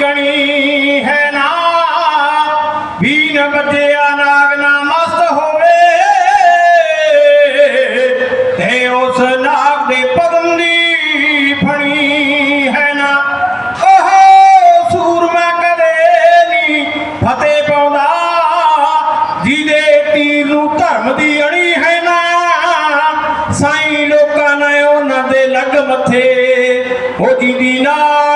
ਕਣੀ ਹੈ ਨਾ। ਵੀਨ ਨਾ ਪਦਮ ਦੀ ਫਣੀ ਹੈ ਕਦੇ ਨਹੀਂ ਫਤਿਹ ਪਾਉਂਦਾ। ਜਿਹਦੇ ਤੀਰ ਨੂੰ ਧਰਮ ਦੀ ਅਣੀ ਹੈ ਨਾ। ਸਾਈਂ ਲੋਕਾਂ ਨੇ ਉਹਨਾਂ ਦੇ ਲੱਗ ਮੱਥੇ। ਉਹ ਜੀ ਦੀ ਨਾ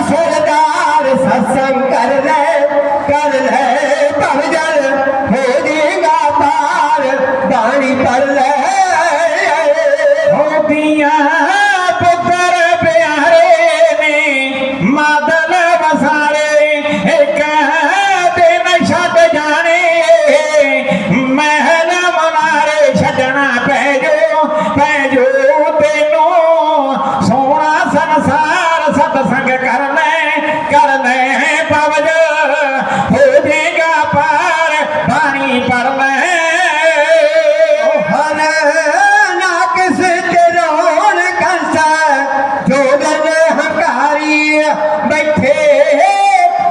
ਸਰਦਾਰ ਸਤਸੰਗ ਕਰ ਲੈ ਕਰ ਲੈ ਭਵ ਜਲ ਹੋ ਜੀਗਾ ਪਾਰ ਬਾਣੀ ਕਰ ਲੈ। ਜੋਗਨ ਹੰਕਾਰੀ ਬੈਠੇ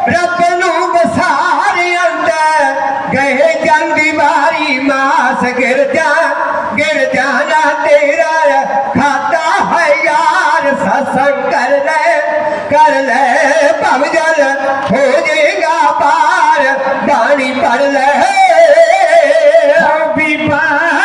ਰੱਬ ਨੂੰ ਬਸਾਰੇ ਅੰਦਰ ਗਏ ਜਾਂਦੀ ਮਾਰੀ ਮਾਸ ਗਿਰ ਜਾ, ਗਿਰ ਜਾਣਾ ਤੇਰਾ ਖਾਤਾ ਹੈ ਯਾਰ, ਸਤਸੰਗ ਕਰ ਲੈ ਕਰ ਲੈ ਭਵ ਜਲ ਹੋ ਜਾਏਗਾ ਪਾਰ, ਬਾਣੀ ਪਰ ਲੈ। ਵੀ ਪਾਰ।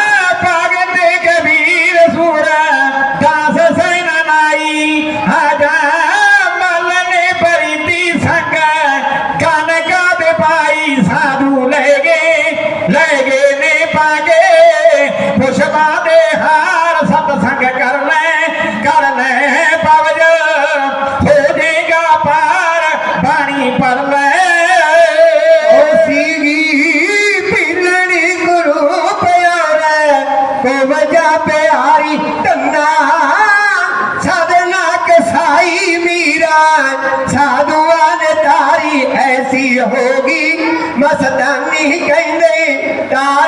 ਸਾਧੂਆਂ ਨੇ ਤਾਰੀ ਐਸੀ ਹੋਗੀ ਮਸਤਾਨੀ ਕਹਿੰਦੇ ਤਾਰ